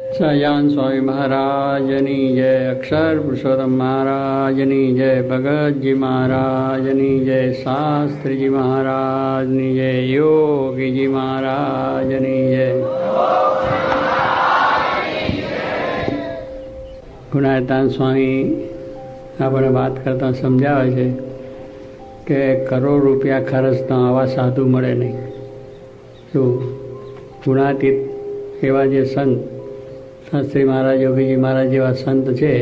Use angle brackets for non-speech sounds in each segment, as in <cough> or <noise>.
સહજાન સ્વામી મહારાજની જય અક્ષર પુરુષોત્તમ મહારાજની જય ભગતજી મહારાજની જય શાસ્ત્રીજી મહારાજની જય યોગીજી મહારાજની જય ગુણાયતાન સ્વામી આપણે વાત કરતા સમજાવે છે કે કરોડ રૂપિયા ખર્ચતા આવા સાધુ મળે નહીં. શું? ગુણાતીત એવા જે સંત શાસ્ત્રી મહારાજ, યોગીજી મહારાજ જેવા સંત છે,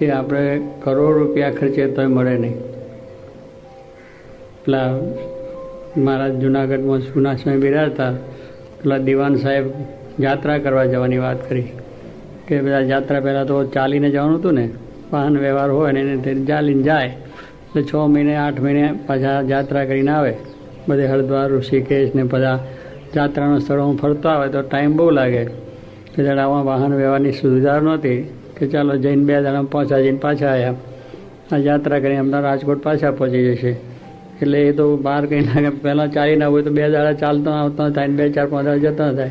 એ આપણે કરોડ રૂપિયા ખર્ચે તોય મળે નહીં. પેલા મહારાજ જુનાગઢમાં જૂના સમય બિરાજતા પેલા દિવાન સાહેબ યાત્રા કરવા જવાની વાત કરી. કે બધા યાત્રા પહેલાં તો ચાલીને જવાનું હતું ને, વાહન વ્યવહાર હોય ને એને ચાલીને જાય, એટલે છ મહિને, આઠ મહિને પાછા યાત્રા કરીને આવે. બધે હરિદ્વાર, ઋષિકેશ ને બધા યાત્રાના હું ફરતો આવે તો ટાઈમ બહુ લાગે. કે જણાવવા, વાહન વ્યવહારની સુવિધા નહોતી કે ચાલો જઈને બે દાડા પહોંચા જઈને પાછા આવ્યા આ યાત્રા કરીને અમને રાજકોટ પાછા પહોંચી જશે. એટલે એ તો બહાર કંઈ ના પહેલાં ચાલીને હોય તો બે દાડા ચાલતો આવતો થાય ને બે ચાર પાંચ દાડા જતા થાય.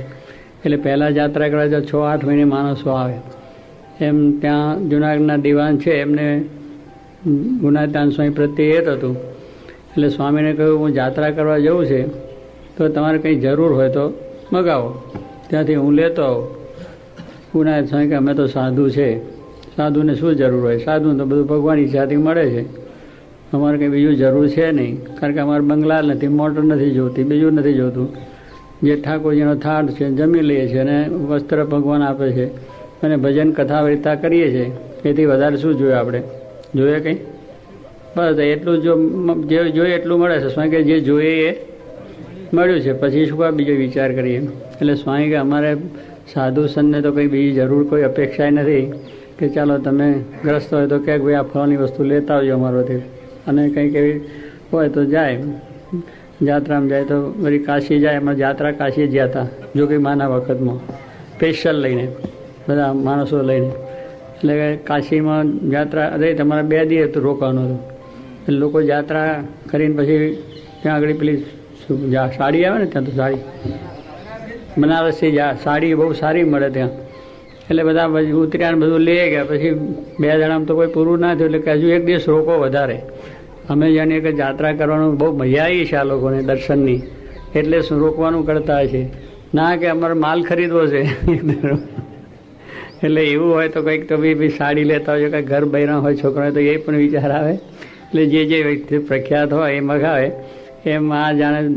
એટલે પહેલાં યાત્રા કરવા તો છ આઠ મહિને માણસો આવે. એમ ત્યાં જુનાગઢના દિવાન છે, એમને ગુનાતાન સ્વામી પ્રત્યે એ હતું. એટલે સ્વામીને કહ્યું, હું યાત્રા કરવા જવું છે, તો તમારે કંઈ જરૂર હોય તો મગાવો. ત્યાંથી હું લેતો આવું. ગુનાયત સ્વામી કે અમે તો સાધુ છે. સાધુને શું જરૂર હોય? સાધુને તો બધું ભગવાન ઈચ્છાથી મળે છે. અમારે કંઈ બીજું જરૂર છે નહીં. કારણ કે અમારે બંગલા નથી, મોટર નથી જોતી, બીજું નથી જોતું. જે ઠાકોરજીનો થાળ છે, જમી લઈએ છીએ અને વસ્ત્ર ભગવાન આપે છે. અને ભજન કથા વાર્તા કરીએ છીએ એથી વધારે શું જોયું આપણે? જોઈએ કંઈ? બસ એટલું જો જે જોઈએ એટલું મળે છે. સ્વામી કે જે જોઈએ એ મળ્યું છે. પછી શું બીજો વિચાર કરીએ? એટલે સ્વામી કે અમારે સાધુ સંતને તો કંઈ બીજી જરૂર કોઈ અપેક્ષા નથી કે ચાલો તમે ગ્રસ્ત હોય તો ક્યાંક ભાઈ આ ફળની વસ્તુ લેતા આવજો અમારોથી. અને કંઈક એવી હોય તો જાય. જાત્રામાં જાય તો વળી કાશી જાય. એમાં જાત્રા કાશી ગયા હતા, જો કંઈ માના વખતમાં. સ્પેશિયલ લઈને, બધા માણસો લઈને. એટલે કાશીમાં જાત્રા, અરે તમારે બે દિવસ તો રોકાવાનું હતું. એટલે લોકો જાત્રા કરીને પછી ત્યાં આગળ પેલી સાડી આવે ને ત્યાં તો સાડી. બનારસી જા સાડી બહુ સારી મળે ત્યાં. એટલે બધા પછી ઉતર્યા બધું લઈ ગયા. પછી બે જણામાં તો કોઈ પૂરું ના થયું. એટલે હજુ એક દિવસ રોકો વધારે. અમે જાણીએ કે જાત્રા કરવાનું બહુ મજા આવી છે આ લોકોને દર્શનની. એટલે શું રોકવાનું કરતા છે ના કે અમારે માલ ખરીદવો છે. એટલે એવું હોય તો કંઈક તો બી સાડી લેતા હોય કંઈક ઘર બહેરા હોય છોકરા તો એ પણ વિચાર આવે. એટલે જે જે વ્યક્તિ પ્રખ્યાત હોય એ મગાવે. એમ આ જાણે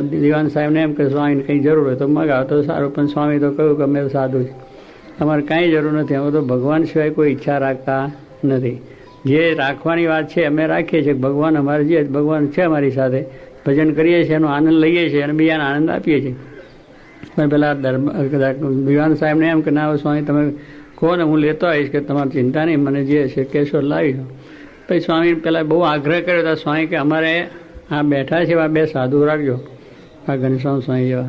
દિવાન સાહેબને એમ કે સ્વામીને કંઈ જરૂર હોય તો મગાવો. તો સારું, પણ સ્વામી તો કહ્યું કે અમે સાધુ છે અમારે કાંઈ જરૂર નથી. અમે તો ભગવાન સિવાય કોઈ ઈચ્છા રાખતા નથી. જે રાખવાની વાત છે અમે રાખીએ છીએ. ભગવાન અમારે જે, ભગવાન છે અમારી સાથે. ભજન કરીએ છીએ, એનો આનંદ લઈએ છીએ અને બીજાને આનંદ આપીએ છીએ. પણ પેલા ધર્મ દિવાન સાહેબને એમ કે, ના સ્વામી, તમે કહો ને હું લેતો આવીશ કે તમારી ચિંતા નહીં. મને જે છે કેશોર લાવી પછી સ્વામી પહેલાં બહુ આગ્રહ કર્યો હતો સ્વામી કે, અમારે આ બેઠા છે એવા બે સાધુ રાખજો. આ ઘનશ્યામ સ્વામી જેવા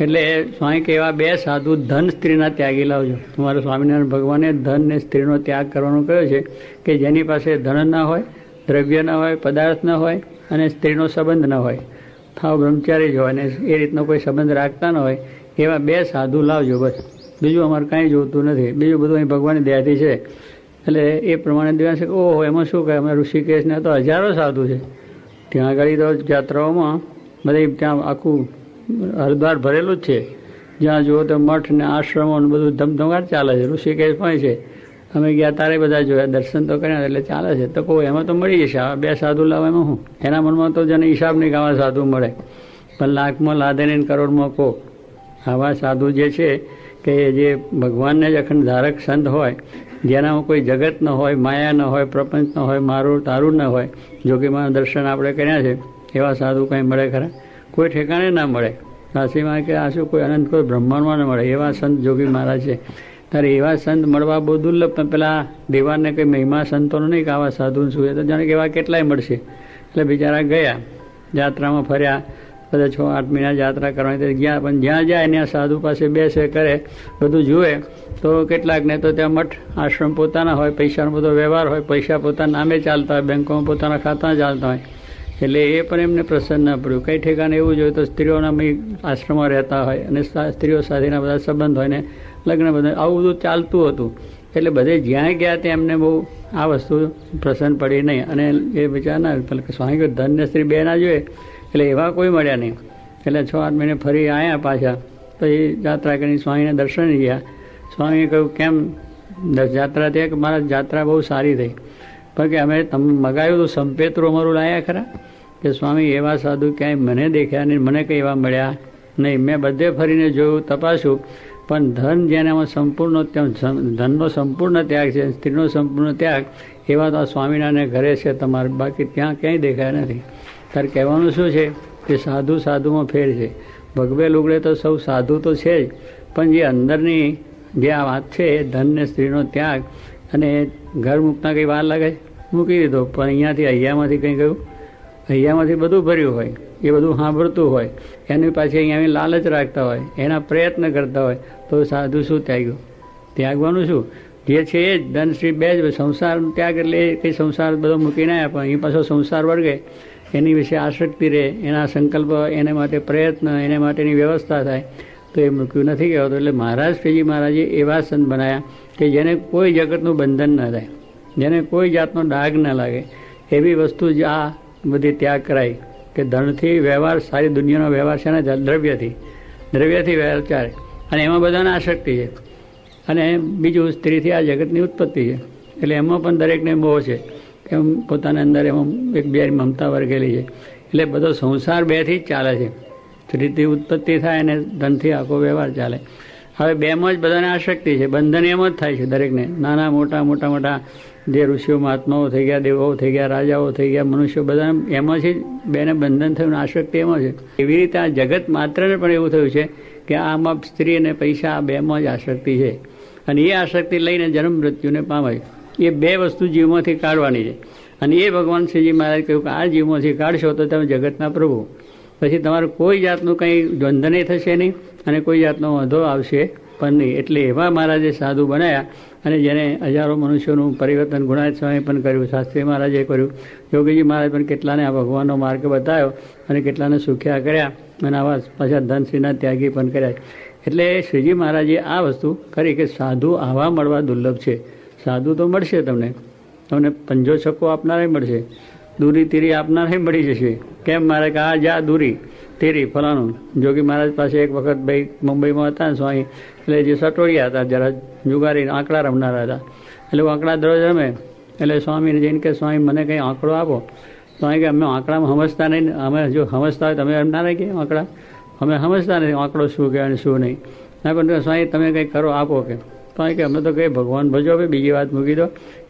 એટલે સ્વામી કે એવા બે સાધુ ધન સ્ત્રીના ત્યાગી લાવજો. તમારા સ્વામિનારાયણ ભગવાને ધન ને સ્ત્રીનો ત્યાગ કરવાનો કહ્યો છે કે જેની પાસે ધન ના હોય, દ્રવ્ય ના હોય, પદાર્થ ન હોય અને સ્ત્રીનો સંબંધ ન હોય. થાવ બ્રહ્મચારી જ હોય અને એ રીતનો કોઈ સંબંધ રાખતા ન હોય, એવા બે સાધુ લાવજો બસ. બીજું અમારે કાંઈ જોતું નથી. બીજું બધું અહીં ભગવાનની દયાથી છે. એટલે એ પ્રમાણે દિવસ ઓહો, એમાં શું કહે? અમે ઋષિકેશને તો હજારો સાધુ છે. ત્યાં આગળ તો યાત્રાઓમાં બધી ત્યાં આખું હરિદ્વાર ભરેલું જ છે. જ્યાં જુઓ તો મઠ ને આશ્રમો ને બધું ધમધમાટ ચાલે છે. ઋષિકેશ પણ છે, અમે ગયા તારે બધા જોયા, દર્શન તો કર્યા એટલે ચાલે છે. તો કહું એમાં તો મળી જશે. આ બે સાધુ લાવે એમાં હું એના મનમાં તો જેને હિસાબ નહીં ગાવા સાધુ મળે. પણ લાખમાં લાદે ને કરોડમાં કહો આવા સાધુ જે છે કે જે ભગવાનને જ અખંડ ધારક સંત હોય જેનામાં કોઈ જગત ન હોય, માયા ન હોય, પ્રપંચ ન હોય, મારું, તારું ન હોય જોગીમાં દર્શન આપણે કર્યા છે, એવા સાધુ કંઈ મળે ખરા? કોઈ ઠેકાણે ના મળે. કાશીમાં કે આ શું કોઈ અનંત કોઈ બ્રહ્માંડમાં ન મળે? એવા સંત જોગી મહારાજ છે. ત્યારે એવા સંત મળવા બહુ દુર્લભ, પણ પેલા દેવાને કંઈ મહિમા સંતોનો નહીં કે આવા સાધુ શું તો જાણે કે એવા કેટલાય મળશે. એટલે બિચારા ગયા, યાત્રામાં ફર્યા, બધા છ, આઠ મહિના યાત્રા કરવાની ગયા પણ જ્યાં જાય ત્યાં સાધુ પાસે બેસે, કરે, બધું જુએ તો કેટલાકને તો ત્યાં મઠ, આશ્રમ પોતાના હોય, પૈસાનો બધો વ્યવહાર હોય, પૈસા પોતાના નામે ચાલતા હોય, બેંકોમાં પોતાના ખાતા ચાલતા હોય. એટલે એ પણ એમને પ્રસન્ન પડ્યું. કઈ ઠેકાને એવું જોઈએ તો સ્ત્રીઓના આશ્રમમાં રહેતા હોય અને સ્ત્રીઓ સાથેના બધા સંબંધ હોય ને લગ્ન બધા, આવું બધું ચાલતું હતું. એટલે બધે જ્યાં ગયા ત્યાં એમને બહુ આ વસ્તુ પ્રસન્ન પડી નહીં. અને એ બિચારા પેલા કે સ્વામી કહ્યું ધન્ય સ્ત્રી બે જોઈએ. એટલે એવા કોઈ મળ્યા નહીં. એટલે છ આઠ મહિને ફરી આવ્યા પાછા. પછી જાત્રા કરીને સ્વામીને દર્શન ગયા. સ્વામીએ કહ્યું, કેમ જાત્રા થઈ કે મારા જાત્રા બહુ સારી થઈ? પણ કે અમે તમે મગાવ્યું તો સંપેતરું અમારું લાયા ખરા? કે સ્વામી, એવા સાધુ ક્યાંય મને દેખ્યા નહીં, મને કંઈ એવા મળ્યા નહીં. મેં બધે ફરીને જોયું, તપાસ્યું, પણ ધન જેનામાં સંપૂર્ણ ધનનો સંપૂર્ણ ત્યાગ છે, સ્ત્રીનો સંપૂર્ણ ત્યાગ, એવા તો આ સ્વામિનારાયણ ઘરે છે તમારે. બાકી ત્યાં ક્યાંય દેખાયા નથી. તારે કહેવાનું શું છે? કે સાધુ સાધુમાં ફેર છે. ભગવે લુગડે તો સૌ સાધુ તો છે જ. પણ જે અંદરની જે આ વાત છે ધન સ્ત્રીનો ત્યાગ. અને ઘર મૂકતા કંઈ વાર લાગે? મૂકી દીધો, પણ અહીંયાથી અહીંયામાંથી કંઈ ગયું? અહીંયામાંથી બધું ભર્યું હોય, એ બધું સાંભળતું હોય, એની પાછી અહીંયા લાલચ રાખતા હોય, એના પ્રયત્ન કરતા હોય, તો સાધુ શું ત્યાગ્યું? ત્યાગવાનું શું? જે છે એ જ ધનશ્રી બે જ, સંસાર ત્યાગ એટલે એ કંઈ સંસાર બધો મૂકીને આવ્યા પણ અહીં પાછો સંસાર વર્ગે. એની વિશે આસક્તિ રહે, એના સંકલ્પ, એને માટે પ્રયત્ન, એને માટેની વ્યવસ્થા થાય. તો એ મૃત્યુ નથી કહેવાતું. એટલે મહારાજ શ્રીજી મહારાજે એવા સંત બનાવ્યા કે જેને કોઈ જગતનું બંધન ન થાય, જેને કોઈ જાતનો ડાઘ ન લાગે, એવી વસ્તુ જ આ બધી ત્યાગ કરાય કે ધનથી વ્યવહાર, સારી દુનિયાનો વ્યવહાર છે ને દ્રવ્યથી દ્રવ્યથી વ્યવહાર ચાલે. અને એમાં બધાને આશક્તિ છે. અને બીજું સ્ત્રીથી આ જગતની ઉત્પત્તિ છે. એટલે એમાં પણ દરેકને મોહ છે કે પોતાના અંદર એમાં એક બે મમતા વર્ગેલી છે. એટલે બધો સંસાર બેથી જ ચાલે છે. સ્ત્રીથી ઉત્પત્તિ થાય અને ધનથી આખો વ્યવહાર ચાલે. હવે બેમાં જ બધાને આશક્તિ છે. બંધન એમ જ થાય છે દરેકને. નાના, મોટા મોટા મોટા જે ઋષિઓ, મહાત્માઓ થઈ ગયા દેવો થઈ ગયા, રાજાઓ થઈ ગયા, મનુષ્યો બધા એમાંથી જ બેને બંધન થયું આશક્તિ એમાં છે. એવી રીતે આ જગત માત્રને પણ એવું થયું છે કે આમાં સ્ત્રી અને પૈસા આ બેમાં જ આશક્તિ છે. અને એ આશક્તિ લઈને જન્મ મૃત્યુને પામે એ બે વસ્તુ જીવમાંથી કાઢવાની છે. અને એ ભગવાન શ્રીજી મહારાજ કહ્યું કે આ જીવમાંથી કાઢશો તો તમે જગતના પ્રભુ. પછી તમારું કોઈ જાતનું કંઈ બંધનય થશે નહીં અને કોઈ જાતનો વાંધો આવશે પણ નહીં. એટલે એવા મહારાજે સાધુ બનાવ્યા અને જેને હજારો મનુષ્યોનું પરિવર્તન ગુણાયત સ્વામી પણ કર્યું. શાસ્ત્રી મહારાજે કર્યું. યોગીજી મહારાજ પણ કેટલાને આ ભગવાનનો માર્ગ બતાવ્યો અને કેટલાને સુખ્યા કર્યા અને આવા પાછા ધનશ્રીના ત્યાગી પણ કર્યા. એટલે શ્રીજી મહારાજે આ વસ્તુ કરી કે સાધુ આવા મળવા દુર્લભ છે. સાધુ તો મળશે તમને. તમને પંજો છક્કો આપનારે મળશે. દૂરી તીરી આપનારે મળી જશે. કેમ? મારે કે આ જા દૂરી તેરી, ફલાણું. જોગી મહારાજ પાસે એક વખત ભાઈ મુંબઈમાં હતા ને સ્વામી એટલે જે સટોડિયા હતા, જરા જુગારી આંકડા રમનારા હતા. એટલે હું આંકડા દરરોજ રમે. એટલે સ્વામીને જઈને કે, સ્વામી, મને કંઈ આંકડો આપો. સ્વામી કે, અમે આંકડામાં સમજતા નહીં અમે જો સમજતા હોય, તમે એમ ના આંકડા. અમે સમજતા નથી, આંકડો શું કહેવાય અને શું નહીં. ના પણ સ્વામી, તમે કંઈ કરો, આપો કે. સ્વામી કે અમે તો કંઈ ભગવાન ભજો બીજી વાત મૂકી દો.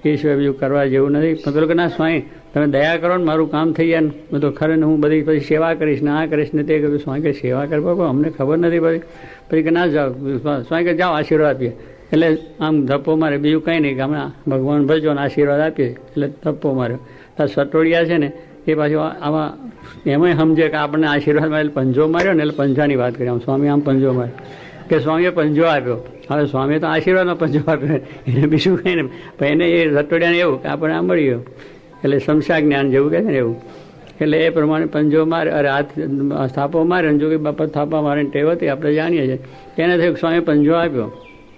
એ સિવાય બીજું કરવા જેવું નથી. મેં કહ્યું કે ના સ્વાઈ, તમે દયા કરો ને મારું કામ થઈ જાય ને. મેં તો ખરે હું બધી પછી સેવા કરીશ ને આ કરીશ ને તે કહ્યું સ્વાઈ કે સેવા કરવા અમને ખબર નથી પછી પછી કે, ના, જાઓ. સ્વાઈ કે જાઓ, આશીર્વાદ આપીએ. એટલે આમ ધપ્પો મારે. બીજું કંઈ નહીં, કે અમે ભગવાન ભજો ને આશીર્વાદ આપીએ. એટલે ધપ્પો માર્યો. આ સટોડિયા છે ને, એ પાછું આમાં એમાંય સમજે કે આપણને આશીર્વાદ મારે પંજો માર્યો ને એટલે પંજાની વાત કરી. આમ સ્વામી આમ પંજો માર્યો. કે સ્વામીએ પંજો આપ્યો. હવે સ્વામીએ તો આશીર્વાદનો પંજો આપ્યો. એને બીજું કંઈ નહીં. પણ એને એ રટોડિયાને એવું કે આપણને આ મળી ગયો એટલે શમશા જ્ઞાન જેવું કહે છે ને એવું. એટલે એ પ્રમાણે પંજો મારે, અરે હાથ થાપો મારે ને જો કે બાપા થાપા મારે ટેવ હતી, આપણે જાણીએ છીએ. એને થયું સ્વામી પંજો આપ્યો.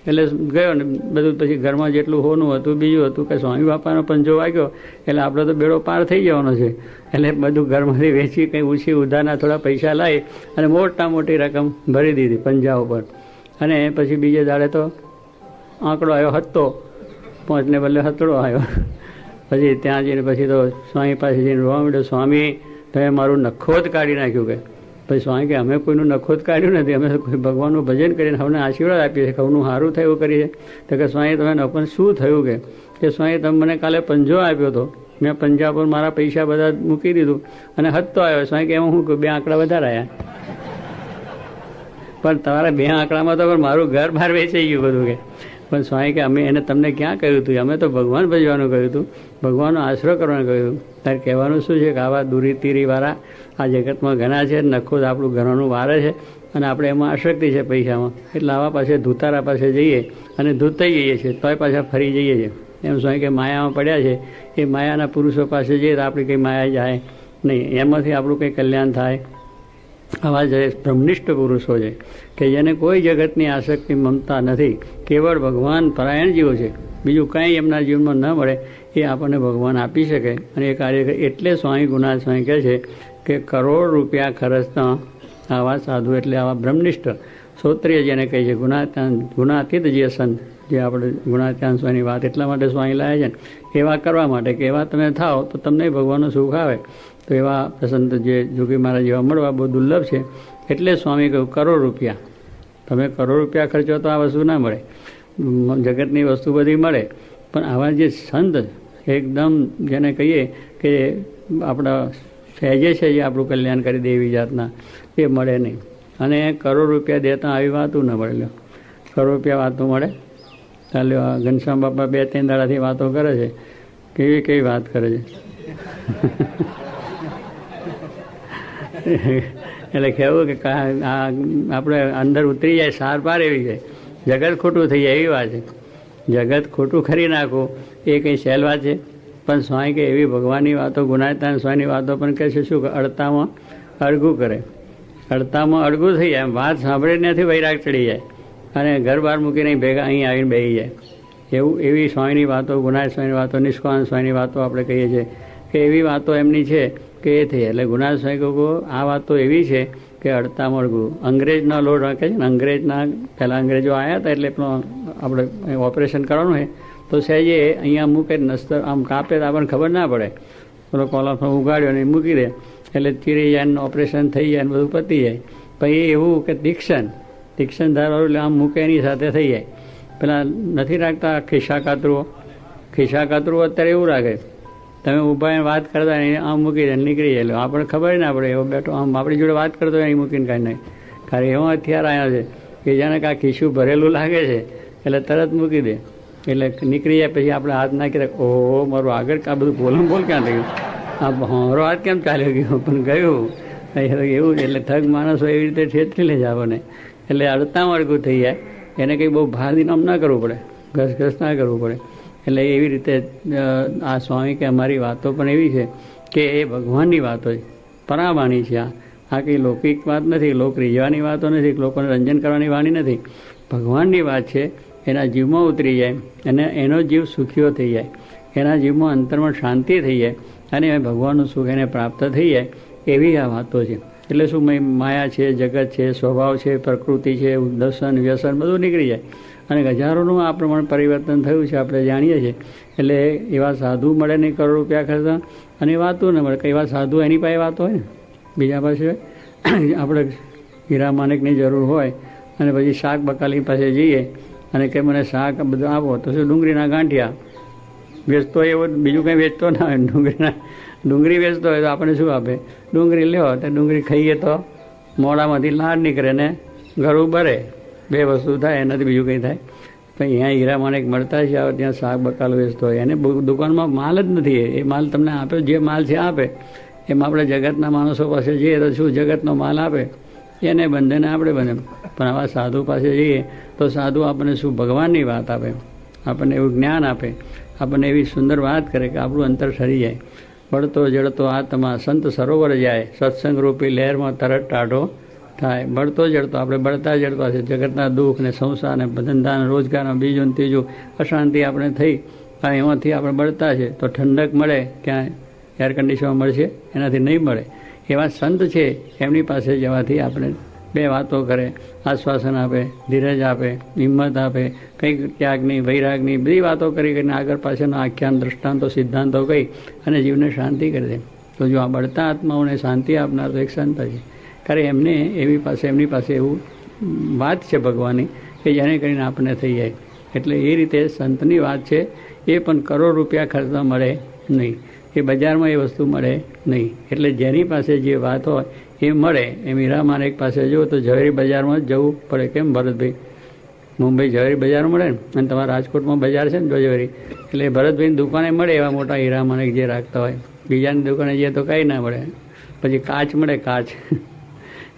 એટલે ગયો ને બધું પછી ઘરમાં જેટલું હોનું હતું, બીજું હતું કે સ્વામી બાપાનો પંજો વાગ્યો. એટલે આપણે તો બેડો પાર થઈ જવાનો છે. એટલે બધું ઘરમાંથી વેચી કંઈ ઓછી ઉધારના થોડા પૈસા લાવી અને મોટા મોટી રકમ ભરી દીધી પંજા ઉપર. અને પછી બીજે દાડે તો આંકડો આવ્યો હતો પાંચને બદલે હતડો આવ્યો. પછી ત્યાં જઈને પછી તો સ્વામી પાસે જઈને રોવા માંડ્યો, સ્વામી, તમે મારું નખોદ કાઢી નાખ્યું કે? પછી સ્વામી, કે અમે કોઈનું નખોદ કાઢ્યું નથી, અમે ભગવાનનું ભજન કરીને હમને આશીર્વાદ આપીએ છીએ ખવનું સારું થયું કરીએ તો કે, સ્વામી, તમે પણ શું થયું કે? કે, સ્વામી, તમે મને કાલે પંજો આપ્યો હતો મેં પંજા પર મારા પૈસા બધા મૂકી દીધું અને હત્તો આવ્યો. સ્વામી કે, એમાં હું બે આંકડા વધારે આવ્યા પણ તમારા બે આંકડામાં તો પણ મારું ઘર બહાર વેચાઈ ગયું બધું કે. પણ સ્વામી કે અમે એને તમને ક્યાં કહ્યું હતું અમે તો ભગવાન ભજવાનું કહ્યું હતું ભગવાનનો આશરો કરવાનું કહ્યું તારે કહેવાનું શું છે કે આવા દૂરી તીરીવાળા આ જગતમાં ઘણા છે નખો આપણું ઘરનું વારે છે અને આપણે એમાં આશક્તિ છે પૈસામાં. એટલે આવા પાસે ધૂતારા પાસે જઈએ અને ધૂતાઈ જઈએ છીએ, તોય પાછા ફરી જઈએ છીએ. એમ સ્વામી કે માયામાં પડ્યા છે. એ માયાના પુરુષો પાસે જઈએ તો આપણી કંઈ માયા જાય નહીં. એમાંથી આપણું કંઈ કલ્યાણ થાય. આવા જે બ્રહ્મનિષ્ઠ પુરુષો છે, કે જેને કોઈ જગતની આસક્તિ મમતા નથી, કેવળ ભગવાન પરાયણ જીવો છે, બીજું કાંઈ એમના જીવનમાં ન મળે, એ આપણને ભગવાન આપી શકે. અને એ કાર્ય એટલે સ્વામી ગુનાથ સ્વામી કહે છે કે કરોડ રૂપિયા ખર્ચતા આવા સાધુ, એટલે આવા બ્રહ્મનિષ્ઠ શ્રોત્રિય જેને કહે છે ગુણાત્યાન ગુણાતીત જે સંત, જે આપણે ગુણાત્યાન સ્વામીની વાત એટલા માટે સ્વામી લાવે છે ને, એવા કરવા માટે કે એવા તમે થાઓ તો તમને ભગવાનનું સુખ આવે. તો એવા પ્રસંત જે જોગી મહારાજ જેવા મળવા બહુ દુર્લભ છે. એટલે સ્વામી કહ્યું, કરોડ રૂપિયા. તમે કરોડ રૂપિયા ખર્ચો તો આ વસ્તુ ના મળે. જગતની વસ્તુ બધી મળે. પણ આવા જે સંત એકદમ જેને કહીએ કે આપણા સહેજે છે જે આપણું કલ્યાણ કરી દે એવી જાતના, એ મળે નહીં. અને કરોડ રૂપિયા દેતા આવી વાતું ન મળે. કરોડ રૂપિયા વાતો મળે. ચાલો ઘનશ્યામ બાપા બે ત્રણ દાડાથી વાતો કરે છે. કેવી કેવી વાત કરે છે. એટલે કહેવું કે આપણે અંદર ઉતરી જાય, સાર પાર એવી છે જગત ખોટું થઈ જાય એવી વાત છે. જગત ખોટું ખરી નાખવું એ કંઈ સહેલ વાત છે? પણ સ્વાય કે એવી ભગવાનની વાતો ગુનાતા સ્વાયની વાતો પણ કહે છે, શું અડતામાં અડગું કરે. અડતામાં અડગું થઈ જાય વાત સાંભળે નથી વૈરાગ ચડી જાય. અને ઘર બહાર મૂકીને ભેગા અહીં આવીને બેસી જાય. એવું, એવી સ્વાયની વાતો, ગુનાય સ્વાયની વાતો નિષ્કાન સ્વાયની વાતો આપણે કહીએ છીએ કે એવી વાતો એમની છે કે એ થઈ. એટલે ગુનાથ સ્વામી આ વાત તો એવી છે કે અડતા મળગું અંગ્રેજના લોડ રાખે છે ને, અંગ્રેજના, પહેલાં અંગ્રેજો આવ્યા હતા એટલે પણ આપણે ઓપરેશન કરવાનું હોય તો સહેજે અહીંયા મૂકે નસ્તર, આમ કાપે તો આપણને ખબર ના પડે. પેલો કોલમ ઉગાડ્યો ને મૂકી દે. એટલે ચીરી જાય ઓપરેશન થઈ જાય ને બધું પતી જાય. પછી એવું કે દીક્ષણ દીક્ષણ ધારવાળું એટલે આમ મૂકે એની સાથે થઈ જાય. પેલા નથી રાખતા ખિસ્સા કાતરુઓ ખિસ્સા કાતરું અત્યારે એવું રાખે. તમે ઊભા એને વાત કરતા નહીં આમ મૂકી દે નીકળી જાય આપણને ખબર ના પડે. એવો બેઠો આમ આપણી જોડે વાત કરતો અહીં મૂકીને કાંઈ નહીં. કારણ એવો હથિયાર આવ્યા છે કે જાણે કે આ ખિસ્સું ભરેલું લાગે છે, એટલે તરત મૂકી દે. એટલે નીકળી જાય પછી આપણે હાથ નાખી ઓહો, મારું આગળ આ બધું બોલમ બોલ ક્યાં થઈ ગયું આ મારો હાથ કેમ ચાલ્યો ગયો? પણ ગયું. એવું. એટલે થગ માણસો એવી રીતે છેતરી લે છે આપણને. એટલે અડતા વળગું થઈ જાય. એને કંઈ બહુ ભાર આમ ના કરવું પડે. ઘસ ઘસ ના કરવું પડે. એટલે એવી રીતે આ સ્વામી કે અમારી વાતો પણ એવી છે કે એ ભગવાનની વાતો છે. પરાવાણી છે આ. આ કંઈ લૌકિક વાત નથી, લોક રીઝવાની વાતો નથી, લોકોને રંજન કરવાની વાણી નથી. ભગવાનની વાત છે, એના જીવમાં ઉતરી જાય અને એનો જીવ સુખીઓ થઈ જાય. એના જીવમાં અંતરમાં શાંતિ થઈ જાય અને એ ભગવાનનું સુખ એને પ્રાપ્ત થઈ જાય એવી આ વાતો છે. એટલે શું મય- છે, જગત છે, સ્વભાવ છે, પ્રકૃતિ છે, દર્શન, વ્યસન બધું નીકળી જાય. અને હજારોનું આ પ્રમાણે પરિવર્તન થયું છે, આપણે જાણીએ છીએ. એટલે એવા સાધુ મળે નહીં કરોડ રૂપિયા ખર્ચા અને વાતો ન મળે એવા સાધુ એની પાસે વાતો હોય ને. બીજા પાસે <clears throat> આપણે હીરા માણેકની જરૂર હોય, અને પછી શાક બકાલી પાસે જઈએ, અને કે મને શાક બધું આપો, તો શું ડુંગળીના ગાંઠિયા? વેચતો એવો બીજું કંઈ વેચતો ના હોય. ડુંગળીના, ડુંગળી વેચતો હોય તો આપણને શું આપે? ડુંગળી લ્યો, તો ડુંગળી ખાઈએ તો મોડામાંથી લાડ નીકળે ને ગળું બરે બે વસ્તુ થાય, એનાથી બીજું કંઈ થાય. પણ અહીંયા હીરા માણેક મળતા છે, આવે ત્યાં શાક, બકાલ વેચતો હોય. એને દુકાનમાં માલ જ નથી. એ માલ તમને આપે, જે માલ છે આપે. એમાં આપણે જગતના માણસો પાસે જઈએ તો શું જગતનો માલ આપે? એને બંધે ને આપણે બને. પણ આવા સાધુ પાસે જઈએ તો સાધુ આપણને શું ભગવાનની વાત આપે? આપણને એવું જ્ઞાન આપે. આપણને એવી સુંદર વાત કરે કે આપણું અંતર ઠરી જાય. બળતો જડતો આત્મા સંત સરોવર જાય. સત્સંગ રૂપી લહેરમાં તરત ટાઢો થાય. બળતો જડતો આપણે બળતા જડતા છે જગતના દુઃખ ને સંસાર ને ધંધા ને રોજગાર ને બીજું ને ત્રીજું અશાંતિ આપણે થઈ. અને એમાંથી આપણે બળતા છે તો ઠંડક મળે ક્યાં એર કન્ડિશનમાં મળશે? એનાથી નહીં મળે. એવા સંત છે, એમની પાસે જવાથી આપણે બે વાતો કરે. આશ્વાસન આપે, ધીરજ આપે, હિંમત આપે. કંઈક ત્યાગની, વૈરાગની બધી વાતો કરી કરીને આગળ પાછળના આખ્યાન, દ્રષ્ટાંતો, સિદ્ધાંતો કહી અને જીવને શાંતિ કરી દે. તો જો આ બળતા આત્માઓને શાંતિ આપનાર તો એક સંત છે. કારણ એમને, એવી પાસે, એમની પાસે એવું વાત છે ભગવાનની કે જેને કરીને આપણને થઈ જાય. એટલે એ રીતે સંતની વાત છે, એ પણ કરોડ રૂપિયા ખર્ચવા મળે નહીં. એ બજારમાં એ વસ્તુ મળે નહીં. એટલે જેની પાસે જે વાત હોય, એ મળે. એ હીરા માનેક પાસે જુઓ તો ઝવેરી બજારમાં જવું પડે કેમ ભરતભાઈ? મુંબઈ ઝવેરી બજાર મળે ને? અને તમારા રાજકોટમાં બજાર છે ને ઝવેરી? એટલે ભરતભાઈની દુકાને મળે એવા મોટા હીરા માણેક જે રાખતા હોય. બીજાની દુકાને જઈએ તો કાંઈ ના મળે. પછી કાચ મળે કાચ.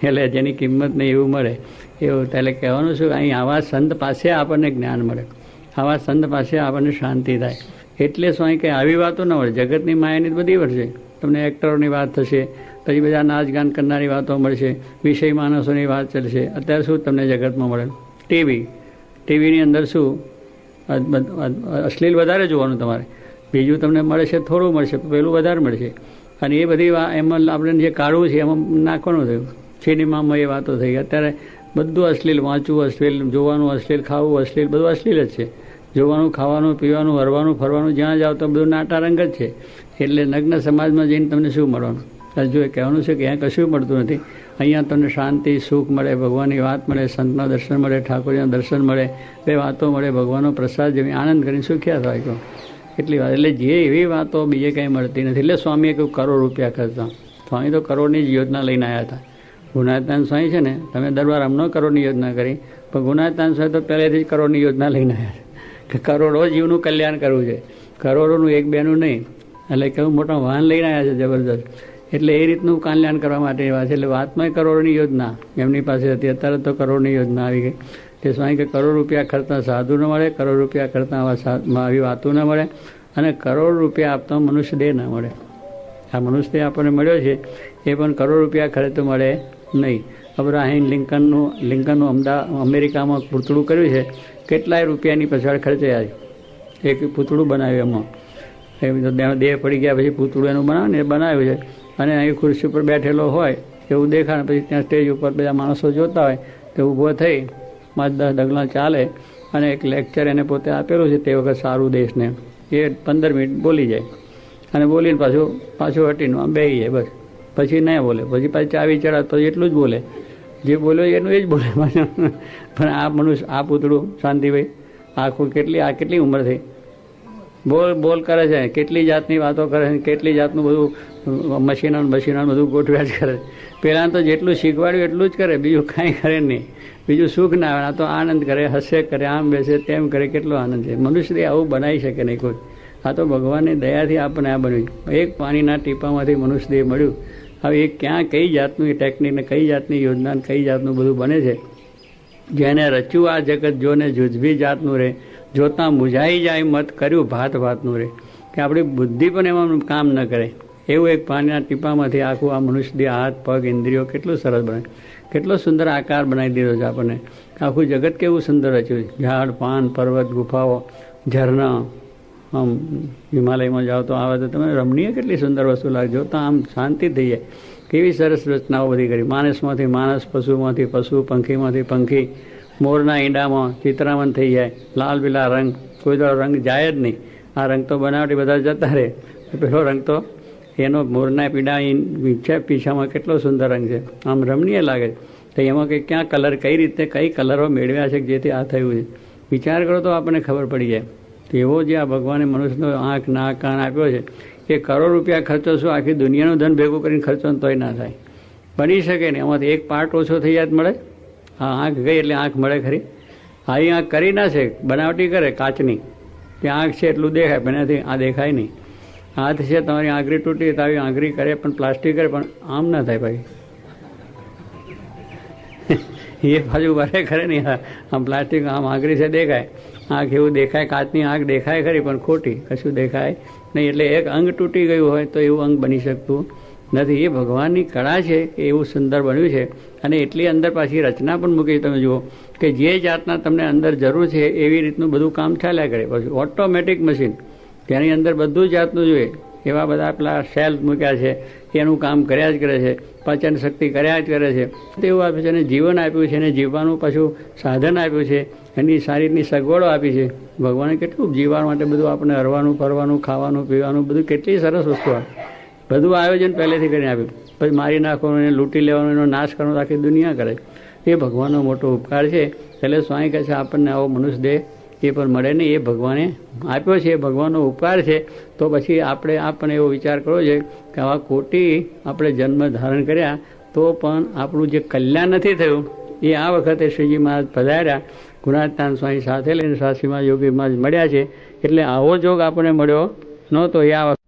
એટલે જેની કિંમત નહીં એવું મળે, એવું એટલે કહેવાનું શું, અહીં આવા સંત પાસે આપણને જ્ઞાન મળે. આવા સંત પાસે આપણને શાંતિ થાય. એટલે સ્વાઈ કંઈ આવી વાતો ન મળે જગતની માયાની બધી વળશે તમને એક્ટરોની વાત થશે, પછી બધા નાચ ગાન કરનારી વાતો મળશે, વિષય માણસોની વાત ચાલશે. અત્યારે શું તમને જગતમાં મળે? ટીવી. ટીવીની અંદર શું? અશ્લીલ વધારે જોવાનું તમારે. બીજું તમને મળે છે, થોડું મળશે પેલું વધારે મળશે. અને એ બધી એમાં આપણે જે કાઢવું છે, એમાં નાખવાનું થયું. સિનેમામાં એ વાતો થઈ. અત્યારે બધું અશ્લીલ, વાંચવું અશ્લીલ, જોવાનું અશ્લીલ, ખાવું અશ્લીલ, બધું અશ્લીલ જ છે. જોવાનું, ખાવાનું, પીવાનું, હરવાનું, ફરવાનું, જ્યાં જાઓ તો બધું નાટારંગ જ છે. એટલે નગ્ન સમાજમાં જઈને તમને શું મળવાનું? જો એ કહેવાનું છે કે અહીંયા કશું મળતું નથી. અહીંયા તમને શાંતિ, સુખ મળે, ભગવાનની વાત મળે, સંતના દર્શન મળે ઠાકોરજીના દર્શન મળે, બે વાતો મળે, ભગવાનનો પ્રસાદ જેવી આનંદ કરીને સુખ્યા થાય કહો એટલી વાત. એટલે જે એવી વાતો બીજે કંઈ મળતી નથી. એટલે સ્વામીએ કહ્યું, કરોડ રૂપિયા ખર્ચતા સ્વામી તો કરોડની જ યોજના લઈને આવ્યા હતા. ગુનાતાન સ્વામી છે ને, તમે દરબાર અમનો કરોડની યોજના કરી, પણ ગુનાતાન સ્વામી તો પહેલેથી જ કરોડની યોજના લઈને આવ્યા કે કરોડો જીવનું કલ્યાણ કરવું છે. કરોડોનું એક બેનું નહીં, એટલે કેવું મોટા વાહન લઈને આવ્યા છે જબરદસ્ત એટલે એ રીતનું કલ્યાણ કરવા માટે એવા છે. એટલે વાતમાં કરોડોની યોજના, એમની પાસે હતી. અત્યારે તો કરોડની યોજના આવી ગઈ. તે સ્વામી કે કરોડ રૂપિયા ખર્ચતા સાધુ ન મળે, કરોડ રૂપિયા ખર્ચતા આવા વાતો ન મળે, અને કરોડ રૂપિયા આપતા મનુષ્ય દેહ ન મળે. આ મનુષ્ય દેહ આપણને મળ્યો છે. એ પણ કરોડ રૂપિયા ખર્ચતો મળે નહીં. અબ્રાહિમ લિંકનનું લિંકનનું અમદાવાદ અમેરિકામાં પૂતળું કર્યું છે. કેટલાય રૂપિયાની પછાડ ખર્ચાયા એક પૂતળું બનાવ્યું એમાં. એમ દેહ પડી ગયા, પછી પૂતળું એનું બનાવે ને બનાવ્યું છે. અને અહીં ખુરશી ઉપર બેઠેલો હોય, એવું દેખાય પછી ત્યાં સ્ટેજ ઉપર બધા માણસો જોતા હોય, તે ઊભો થઈ, પાંચ, દસ ડગલા ચાલે, અને એક લેક્ચર એને પોતે આપેલું છે તે વખત સારું દેશને. એ પંદર મિનિટ બોલી જાય. અને બોલીને પાછું પાછું હટીને આમ બેસી જાય, બસ. પછી નહીં બોલે. પછી પાછી ચાવી ચડાવે પછી એટલું જ બોલે. જે બોલ્યો એનું એ જ બોલે. <laughs> પણ આ મનુષ્ય, આ પૂતળું, શાંતિભાઈ, આખું કેટલી, આ કેટલી ઉંમર થઈ? બોલ બોલ કરે છે. કેટલી જાતની વાતો કરે છે, કેટલી જાતનું બધું મશીનો મશીનો બધું ગોઠવ્યા જ કરે. પહેલાં તો જેટલું શીખવાડ્યું એટલું જ કરે. બીજું કાંઈ કરે નહીં. બીજું સુખ ના આવે. આ તો આનંદ કરે, હસે કરે, આમ બેસે, તેમ કરે. કેટલો આનંદ છે. મનુષ્ય આવું બનાવી શકે નહીં કોઈ. આ તો ભગવાનની દયાથી આપણને આ બન્યું. એક પાણીના ટીપામાંથી મનુષ્ય મળ્યું. હવે એ ક્યાં, કઈ જાતનું એ ટેકનિક ને, કઈ જાતની યોજના કઈ જાતનું બધું બને છે? જેને રચ્યું આ જગત, જોને જુજબી જાતનું રહે જોતાં મુજાઈ જાય મત, કર્યું ભાત ભાતનું રહે કે આપણી બુદ્ધિ પણ એમાં કામ ન કરે. એવું એક પાણીના ટીપામાંથી આખું આ મનુષ્ય હાથ, પગ, ઇન્દ્રિયો કેટલું સરસ બને. કેટલો સુંદર આકાર બનાવી દીધો છે આપણને. આખું જગત કેવું સુંદર રચ્યું ઝાડ, પાન, પર્વત, ગુફાઓ, ઝરણા આમ હિમાલયમાં જાઓ તો આવે તો તમે રમણીય કેટલી સુંદર વસ્તુ લાગે તો આમ શાંતિ થઈ જાય. કેવી સરસ રચનાઓ બધી કરી. માણસમાંથી માણસ, પશુમાંથી પશુ, પંખીમાંથી પંખી, મોરના ઈંડામાં ચિત્રામણ થઈ જાય. લાલ પીલા રંગ, કોઈ તો રંગ જાય જ નહીં. આ રંગ તો બનાવટી બધા જતા રહે. પેલો રંગ તો એનો મોરના પીડા ઈ છે પીછામાં કેટલો સુંદર રંગ છે. આમ રમણીય લાગે તો એમાં કે ક્યાં કલર, કઈ રીતે કઈ કલરો મેળવ્યા છે જેથી આ થયું છે? વિચાર કરો તો આપણને ખબર પડી જાય. તો એવો જે આ ભગવાને મનુષ્યનો આંખ, નાક, કાન આપ્યો છે, એ કરોડ રૂપિયા ખર્ચો શું આખી દુનિયાનું ધન ભેગું કરીને ખર્ચો તોય ના થાય. બની શકે ને એમાંથી એક પાર્ટ ઓછો થઈ જાય મળે? હા, આંખ ગઈ એટલે આંખ મળે ખરી. હા, એ આંખ કરી ના છે બનાવટી કરે, કાચની. કે આંખ છે એટલું દેખાય, પણ એનાથી આ દેખાય નહીં. હાથ છે, તમારી આંગળી તૂટી તો આવી આંગળી કરે, પણ પ્લાસ્ટિક કરે, પણ આમ ના થાય ભાઈ. <laughs> એ બાજુ વરે ખરે નહીં આમ પ્લાસ્ટિક, આમ આંગળી છે, દેખાય. આંખ એવું દેખાય, કાચની આંખ દેખાય ખરી, પણ ખોટી, કશું દેખાય નહીં. એટલે એક અંગ તૂટી ગયું હોય તો એવું અંગ બની શકતું નથી. એ ભગવાનની કળા છે કે એવું સુંદર બન્યું છે. અને એટલી અંદર પાછી રચના પણ મૂકી તમે જુઓ કે જે જાતના તમને અંદર જરૂર છે, એવી રીતનું બધું કામ ચાલ્યા કરે. પછી ઓટોમેટિક મશીન તેની અંદર બધું જાતનું જોઈએ. એવા બધા પેલા સેલ મૂક્યા છે એનું કામ કર્યા જ કરે છે, પાચન શક્તિ કર્યા જ કરે છે. તેવું આપ્યું છે અને જીવન આપ્યું છે અને જીવવાનું પાછું સાધન આપ્યું છે, એની સારી રીતની સગવડો આપી છે. ભગવાને કેટલું જીવવા માટે બધું આપણે હરવાનું, ફરવાનું, ખાવાનું, પીવાનું, બધું કેટલી સરસ વસ્તુ બધું આયોજન પહેલેથી કરીને આપ્યું. પછી મારી નાખવાનું, એને લૂંટી લેવાનું, એનો નાશ કરવાનો, આખી દુનિયા કરે. એ ભગવાનનો મોટો ઉપકાર છે. એટલે સ્વાઈ કહે છે, આપણને આવો મનુષ્ય દેહ એ પણ મળે નહીં એ ભગવાને આપ્યો છે, એ ભગવાનનો ઉપકાર છે, તો પછી આપણે આપણને એવો વિચાર કરવો છે કે આવા કોટી આપણે જન્મ ધારણ કર્યા, તો પણ આપણું જે કલ્યાણ નથી થયું, એ આ વખતે શ્રીજી મહારાજ પધાર્યા. ગુણાતાન સ્વામી સાથે લઈને સાસીમાં યોગીમાં મળ્યા છે, એટલે આવો જોગ આપણને મળ્યો નહોતો, એ આ